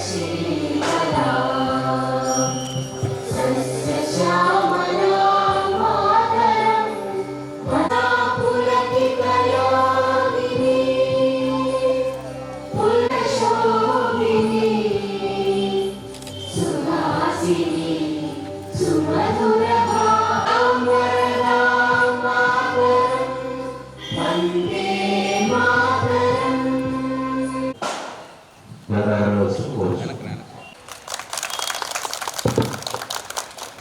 see.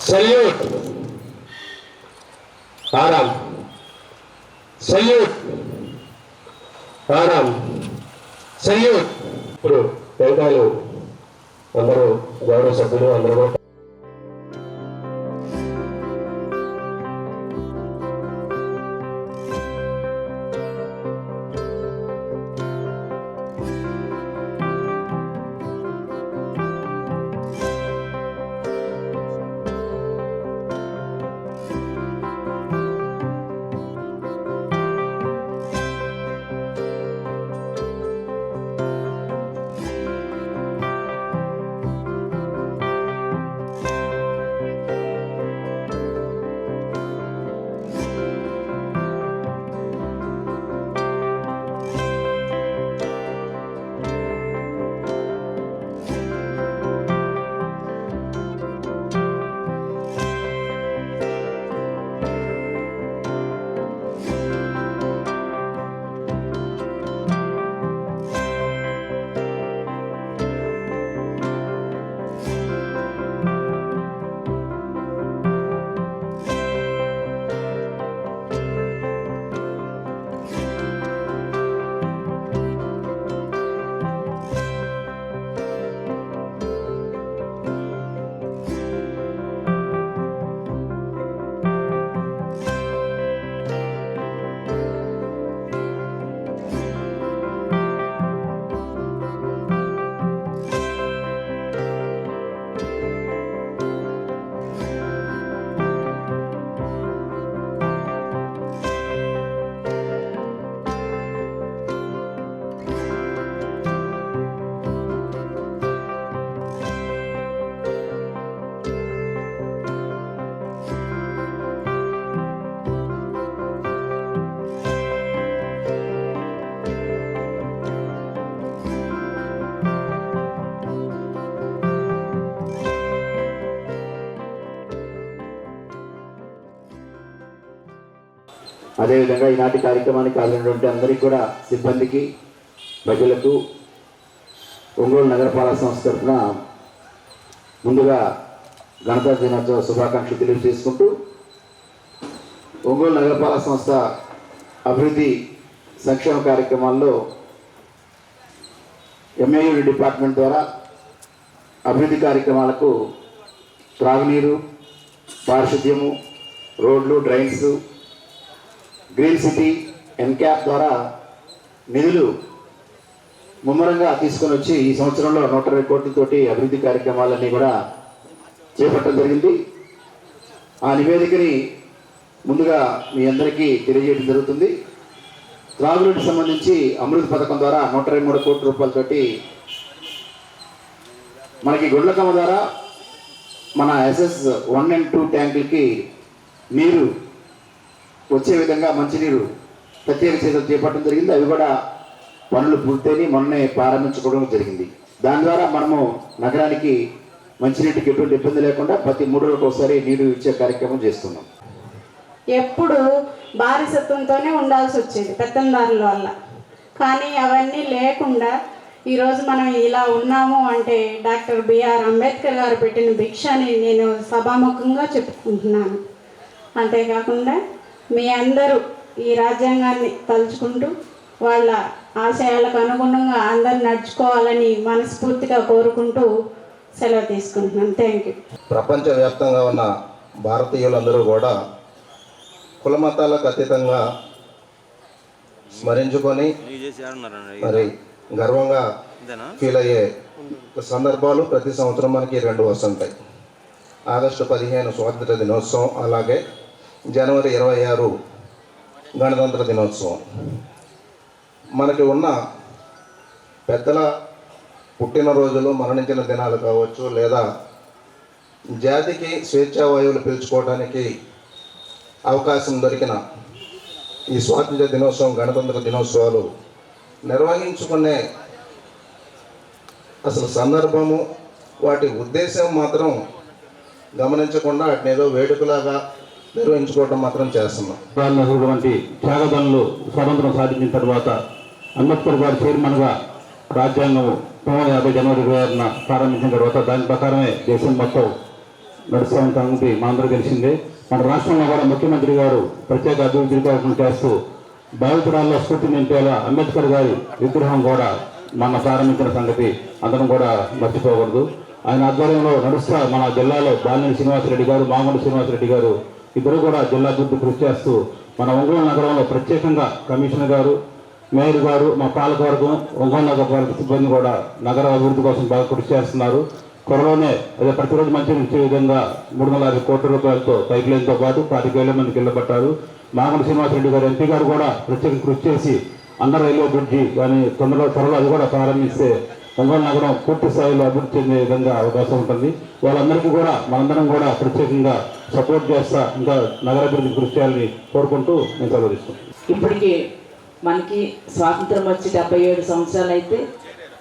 Salute ஆறாம் salute ஆறாம் salute అదేవిధంగా ఈనాటి కార్యక్రమానికి హాజరైనటువంటి అందరికీ కూడా సిబ్బందికి ప్రజలకు ఒంగోలు నగరపాలక సంస్థ తరఫున ముందుగా గణతంత్ర దినోత్సవ శుభాకాంక్షలు తెలియజేసుకుంటూ ఒంగోలు నగరపాలక సంస్థ అభివృద్ధి సంక్షేమ కార్యక్రమాల్లో ఎంఏయుడి డిపార్ట్మెంట్ ద్వారా అభివృద్ధి కార్యక్రమాలకు త్రాగునీరు పారిశుద్ధ్యము రోడ్లు డ్రైన్స్ గ్రీన్ సిటీ ఎన్క్యాప్ ద్వారా నిధులు ముమ్మరంగా తీసుకొని వచ్చి ఈ సంవత్సరంలో నూట ఇరవై కోట్లతోటి అభివృద్ధి కార్యక్రమాలన్నీ కూడా చేపట్టడం జరిగింది. ఆ నివేదికని ముందుగా మీ అందరికీ తెలియజేయడం జరుగుతుంది. త్రాగునీటికి సంబంధించి అమృత్ పథకం ద్వారా నూట ఇరవై మూడు కోట్ల రూపాయలతోటి మనకి గుండ్లకమ్మ ద్వారా మన ఎస్ఎస్ వన్ అండ్ టూ ట్యాంకులకి నీరు వచ్చే విధంగా మంచినీరు ప్రత్యేక చర్యలు చేపట్టడం జరిగింది. అవి కూడా పనులు పూర్తయి మొన్నే ప్రారంభించుకోవడం జరిగింది. దాని ద్వారా మనము నగరానికి మంచినీటికి ఎటువంటి ఇబ్బంది లేకుండా ప్రతి మూడు రోజులకు ఒకసారి నీరు ఇచ్చే కార్యక్రమం చేస్తున్నాం. ఎప్పుడు బానిసత్వంతోనే ఉండాల్సి వచ్చేది పెత్తందారుల వల్ల. కానీ అవన్నీ లేకుండా ఈరోజు మనం ఇలా ఉన్నాము అంటే డాక్టర్ బిఆర్ అంబేద్కర్ గారు పెట్టిన భిక్ష అని నేను సభాముఖంగా చెప్పుకుంటున్నాను. అంతేకాకుండా మీ అందరూ ఈ రాజ్యాంగాన్ని తలుచుకుంటూ వాళ్ళ ఆశయాలకు అనుగుణంగా అందరు నడుచుకోవాలని మనస్ఫూర్తిగా కోరుకుంటూ సెలవు తీసుకుంటున్నాను. థ్యాంక్ యూ ప్రపంచవ్యాప్తంగా ఉన్న భారతీయులందరూ కూడా కుల మతాలకు అతీతంగా స్మరించుకొని మరి గర్వంగా ఫీల్ అయ్యే సందర్భాలు ప్రతి సంవత్సరం మనకి రెండు వస్తుంటాయి. ఆగస్టు పదిహేను స్వాతంత్ర దినోత్సవం అలాగే జనవరి ఇరవై ఆరు గణతంత్ర దినోత్సవం. మనకి ఉన్న పెద్దల పుట్టినరోజులు మరణించిన దినాలు కావచ్చు లేదా జాతికి స్వేచ్ఛా వాయువులు పీల్చుకోవడానికి అవకాశం దొరికిన ఈ స్వాతంత్ర దినోత్సవం గణతంత్ర దినోత్సవాలు నిర్వహించుకునే అసలు సందర్భము వాటి ఉద్దేశం మాత్రం గమనించకుండా వాటిని ఏదో వేడుకలాగా నిర్వహించుకోవడం మాత్రం చేస్తున్నాం. ఉన్నటువంటి త్యాగదనులు స్వతంత్రం సాధించిన తర్వాత అంబేద్కర్ గారు చైర్మన్గా రాజ్యాంగం పంతొమ్మిది యాభై జనవరి ఇరవై ఆరున ప్రారంభించిన తర్వాత దాని ప్రకారమే దేశం మొత్తం నడుస్తామని సంగతి మనందరూ తెలిసిందే. మన రాష్ట్రంలో కూడా ముఖ్యమంత్రి గారు ప్రత్యేక అభివృద్ధి కార్యక్రమం చేస్తూ భావితరాల్లో స్ఫూర్తి నింపేలా అంబేద్కర్ గారి విగ్రహం కూడా మన ప్రారంభించిన సంగతి అందరం కూడా మర్చిపోకూడదు. ఆయన ఆధ్వర్యంలో నడుస్తా మన జిల్లాలో బాలినేని శ్రీనివాసరెడ్డి గారు మామూలు శ్రీనివాసరెడ్డి గారు ఇద్దరు కూడా జిల్లా అభివృద్ధి కృషి చేస్తూ మన ఒంగోలు నగరంలో ప్రత్యేకంగా కమిషనర్ గారు మేయర్ గారు మా పాలకవర్గం ఒంగోలు నగరపాలక సిబ్బంది కూడా నగర అభివృద్ధి కోసం బాగా కృషి చేస్తున్నారు. త్వరలోనే అదే ప్రతిరోజు మంచి ఇచ్చే విధంగా మూడు వందల యాభై కోట్ల రూపాయలతో పైప్ లైన్తో పాటు పాతిక వేల మందికి ఇళ్ళ పట్టారు మామూలు శ్రీనివాసరెడ్డి గారు ఎంపీ గారు కూడా ప్రత్యేక కృషి చేసి అండర్ రైల్వే బ్రిడ్జి కానీ తొందరలో త్వరలో అది కూడా ప్రారంభిస్తే ఒంగోలు నగరం పూర్తి స్థాయిలో అభివృద్ధి చెందే విధంగా అవకాశం ఉంటుంది. వాళ్ళందరికీ కూడా మనందరం కూడా ప్రత్యేకంగా సపోర్ట్ చేస్తా ఇంకా నగరాభివృద్ధి కృషి చేయాలని కోరుకుంటూ నేను సెలవు ఇప్పటికీ మనకి స్వాతంత్రం వచ్చి డెబ్బై ఏడు సంవత్సరాలు అయితే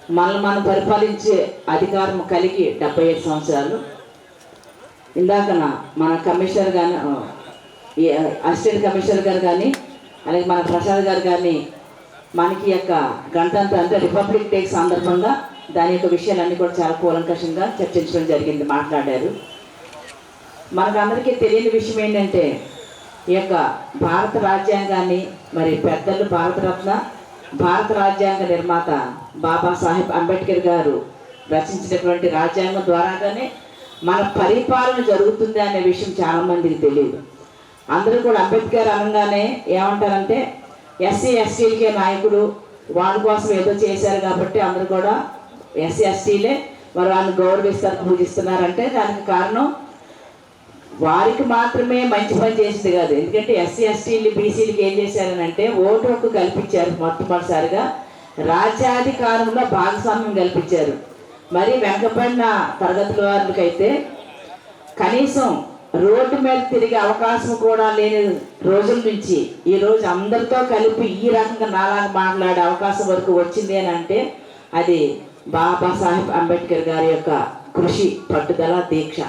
మనల్ని మనం పరిపాలించే అధికారం కలిగి డెబ్బై ఏడు సంవత్సరాలు. ఇందాకన మన కమిషనర్ కానీ అసిస్టెంట్ కమిషనర్ గారు కానీ అలాగే మన ప్రసాద్ గారు కానీ మనకి యొక్క గణతంత్ర అంటే రిపబ్లిక్ డే సందర్భంగా దాని యొక్క విషయాలన్నీ కూడా చాలా కూలంకషంగా చర్చించడం జరిగింది మాట్లాడారు. మనకు అందరికీ తెలియని విషయం ఏంటంటే ఈ యొక్క భారత రాజ్యాంగాన్ని మరి పెద్దలు భారతరత్న భారత రాజ్యాంగ నిర్మాత బాబాసాహెబ్ అంబేద్కర్ గారు రచించినటువంటి రాజ్యాంగం ద్వారాగానే మన పరిపాలన జరుగుతుంది అనే విషయం చాలా మందికి తెలియదు. అందరూ కూడా అంబేద్కర్ అనగానే ఏమంటారంటే ఎస్సీ ఎస్టీలకే నాయకుడు వాళ్ళ కోసం ఏదో చేశారు కాబట్టి అందరూ కూడా ఎస్సీ ఎస్టీలే మరి వాళ్ళని గౌరవిస్తారు పూజిస్తున్నారంటే దానికి కారణం వారికి మాత్రమే మంచి పని చేసింది కాదు. ఎందుకంటే ఎస్సీ ఎస్టీలు బీసీలకి ఏం చేశారనంటే ఓటు హక్కు కల్పించారు మొట్టమొదటిసారిగా. రాజ్యాధికారంలో భాగస్వామ్యం కల్పించారు. మరి వెనకబడిన తరగతుల వారికైతే కనీసం రోడ్డు మీద తిరిగే అవకాశం కూడా లేని రోజుల నుంచి ఈ రోజు అందరితో కలిపి ఈ రకంగా నాలాగా మాట్లాడే అవకాశం వరకు వచ్చింది అని అంటే అది బాబాసాహెబ్ అంబేద్కర్ గారి యొక్క కృషి పట్టుదల దీక్ష.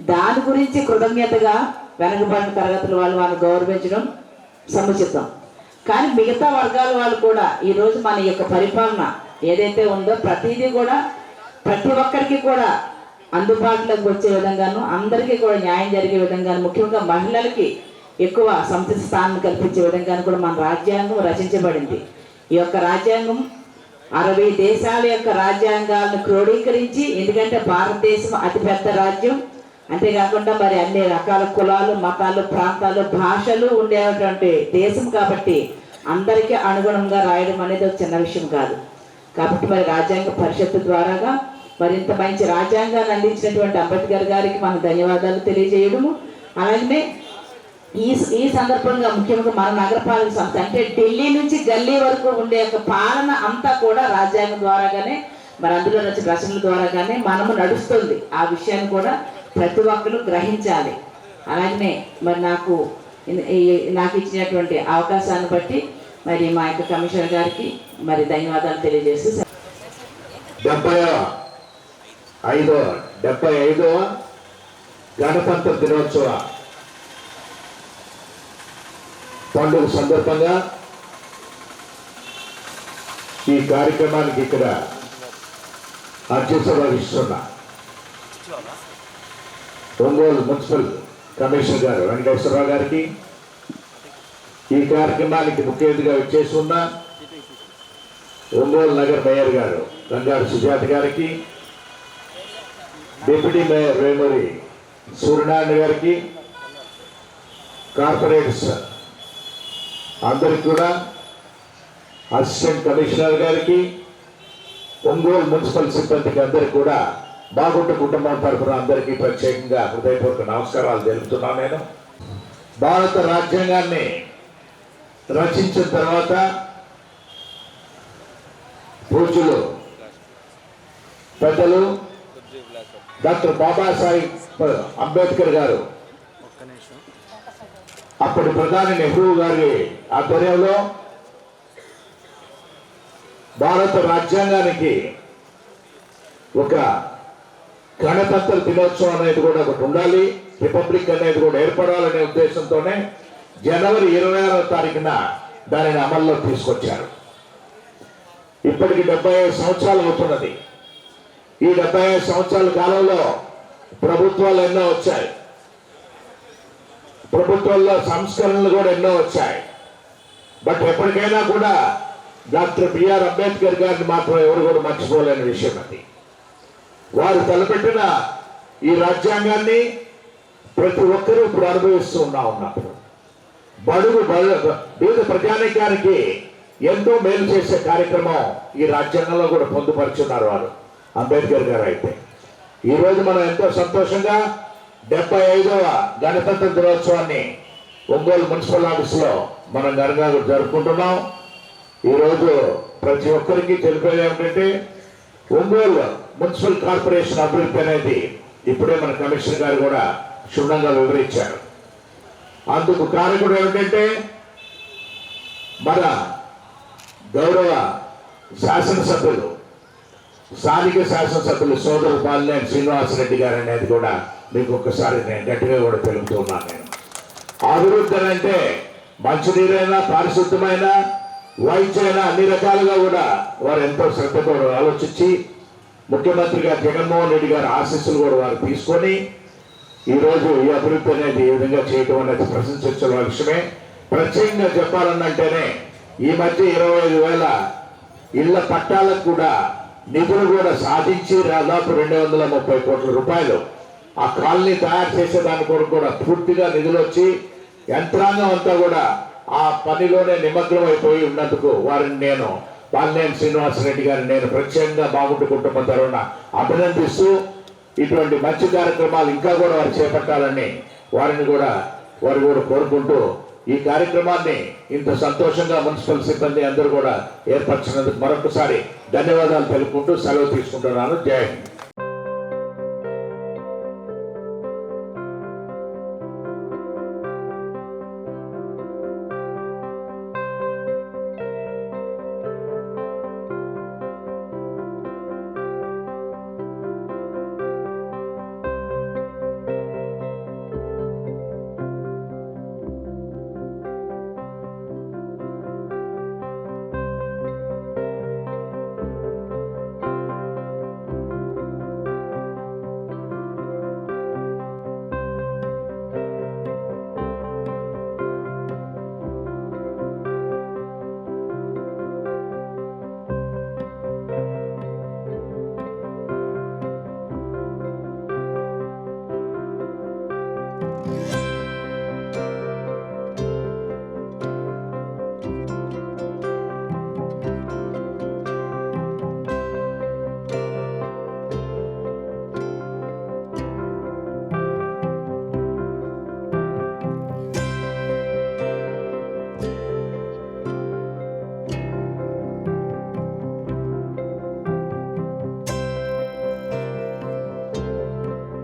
దాని గురించి కృతజ్ఞతగా వెనకబడిన తరగతుల వాళ్ళు వాళ్ళని గౌరవించడం సముచితం. కానీ మిగతా వర్గాల వాళ్ళు కూడా ఈరోజు మన యొక్క పరిపాలన ఏదైతే ఉందో ప్రతిదీ కూడా ప్రతి ఒక్కరికి కూడా అందుబాటులోకి వచ్చే విధంగాను అందరికీ కూడా న్యాయం జరిగే విధంగాను ముఖ్యంగా మహిళలకి ఎక్కువ సముచిత స్థానం కల్పించే విధంగాను కూడా మన రాజ్యాంగం రచించబడింది. ఈ యొక్క రాజ్యాంగం అరవై దేశాల యొక్క రాజ్యాంగాలను క్రోడీకరించి ఎందుకంటే భారతదేశం అతిపెద్ద రాజ్యం అంతేకాకుండా మరి అన్ని రకాల కులాలు మతాలు ప్రాంతాలు భాషలు ఉండేటువంటి దేశం కాబట్టి అందరికీ అనుగుణంగా రాయడం అనేది ఒక చిన్న విషయం కాదు. కాబట్టి మరి రాజ్యాంగ పరిషత్తు ద్వారాగా మరింత మంచి రాజ్యాంగాన్ని అందించినటువంటి అంబేద్కర్ గారికి మనం ధన్యవాదాలు తెలియజేయడము. అలాగే ఈ ఈ సందర్భంగా ముఖ్యంగా మన నగరపాలక సంస్థ అంటే ఢిల్లీ నుంచి గల్లీ వరకు ఉండే యొక్క పాలన అంతా కూడా రాజ్యాంగం ద్వారాగానే మరి అందులో నుంచి రచనల ద్వారాగానే మనము నడుస్తుంది. ఆ విషయాన్ని కూడా ప్రతి ఒక్కరు గ్రహించాలి. అలాగనే మరి నాకు నాకు ఇచ్చినటువంటి అవకాశాన్ని బట్టి మరి మా యొక్క కమిషనర్ గారికి మరి ధన్యవాదాలు తెలియజేస్తూ డెబ్బై ఐదవ డెబ్బై ఐదవ గణతంత్ర దినోత్సవ పండుగ సందర్భంగా ఈ కార్యక్రమానికి ఇక్కడ అధ్యక్షత వహిస్తున్నా. ఒంగోలు మున్సిపల్ కమిషనర్ గారు వెంకటేశ్వరరావు గారికి ఈ కార్యక్రమానికి ముఖ్య అతిథిగా వచ్చేసి ఉన్న ఒంగోలు నగర్ మేయర్ గారు రంగారు సుజాత గారికి డిప్యూటీ మేయర్ వేమూరి సూర్యనారాయణ గారికి కార్పొరేట్స్ అందరికి కూడా అసిస్టెంట్ కమిషనర్ గారికి ఒంగోలు మున్సిపల్ సిబ్బందికి అందరికి కూడా బాగుంట కుటుంబం తరఫున అందరికీ ప్రత్యేకంగా హృదయపూర్వక నమస్కారాలు తెలుపుతున్నాను నేను. భారత రాజ్యాంగాన్ని రచించిన తర్వాత పూజలు పెద్దలు డాక్టర్ బాబాసాహెబ్ అంబేద్కర్ గారు. అప్పటి ప్రధాని నెహ్రూ గారి ఆధ్వర్యంలో భారత రాజ్యాంగానికి ఒక గణతంత్ర దినోత్సవం అనేది కూడా ఒకటి ఉండాలి. రిపబ్లిక్ అనేది కూడా ఏర్పడాలనే ఉద్దేశంతోనే జనవరి ఇరవై ఆరవ తారీఖున దానిని అమల్లో తీసుకొచ్చారు. ఇప్పటికి డెబ్బై ఐదు సంవత్సరాలు అవుతున్నది. ఈ డెబ్బై ఐదు సంవత్సరాల కాలంలో ప్రభుత్వాలు ఎన్నో వచ్చాయి. ప్రభుత్వాల్లో సంస్కరణలు కూడా ఎన్నో వచ్చాయి. బట్ ఎప్పటికైనా కూడా డాక్టర్ బిఆర్ అంబేద్కర్ గారిని మాత్రం ఎవరు కూడా మర్చిపోలేని విషయం అది. వారు తలపెట్టిన ఈ రాజ్యాంగాన్ని ప్రతి ఒక్కరూ ఇప్పుడు అనుభవిస్తూ ఉన్నా ఉన్నప్పుడు. బడుగు బీద ప్రజానీకానికి ఎంతో మేలు చేసే కార్యక్రమం ఈ రాజ్యాంగంలో కూడా పొందుపరుచున్నారు వారు. అంబేద్కర్ గారు అయితే. ఈరోజు మనం ఎంతో సంతోషంగా డెబ్బై ఐదవ గణతంత్ర దినోత్సవాన్ని ఒంగోలు మున్సిపల్ ఆఫీస్లో మనం ఘనంగా జరుపుకుంటున్నాం. ఈరోజు ప్రతి ఒక్కరికి తెలిపేది ఏమిటంటే ఒంగోలు మున్సిపల్ కార్పొరేషన్ అభివృద్ధి అనేది ఇప్పుడే మన కమిషనర్ గారు కూడా క్షుణ్ణంగా వివరించారు. అందుకు కారకుడు ఏమిటంటే మన గౌరవ శాసనసభ్యులు స్థానిక శాసనసభ్యులు సోదరు బాలినేని శ్రీనివాసరెడ్డి గారు అనేది కూడా మీకు ఒక్కసారి నేను గట్టిగా కూడా తెలుపుతున్నాను నేను. అభివృద్ధి అని అంటే మంచినీరైనా పారిశుద్ధమైన వైద్యైనా అన్ని రకాలుగా కూడా వారు ఎంతో శ్రద్ధతో ఆలోచించి ముఖ్యమంత్రి గారు జగన్మోహన్ రెడ్డి గారి ఆశీస్సులు కూడా వారు తీసుకొని ఈరోజు ఈ అభివృద్ధి అనేది ఈ విధంగా చేయటం అనేది ప్రశంసించిన విషయమే. ప్రత్యేకంగా చెప్పాలన్నంటేనే ఈ మధ్య ఇరవై ఐదు వేల ఇళ్ళ పట్టాలకు కూడా నిధులు కూడా సాధించి దాదాపు రెండు వందల ముప్పై కోట్ల రూపాయలు ఆ కాలనీ తయారు చేసే దాని కొరకు కూడా పూర్తిగా నిధులు వచ్చి యంత్రాంగం అంతా కూడా ఆ పనిలోనే నిమగ్నం అయిపోయి ఉన్నందుకు వారిని నేను బాలినేని శ్రీనివాసరెడ్డి గారిని నేను ప్రత్యేకంగా బాగుంటు కుటుంబం తరఫున అభినందిస్తూ ఇటువంటి మంచి కార్యక్రమాలు ఇంకా కూడా వారు చేపట్టాలని వారిని కూడా వారు కూడా కోరుకుంటూ ఈ కార్యక్రమాన్ని ఇంత సంతోషంగా మున్సిపల్ సిబ్బంది అందరూ కూడా ఏర్పరిచినందుకు మరొకసారి ధన్యవాదాలు తెలుపుకుంటూ సెలవు తీసుకుంటున్నాను. జై హింద్.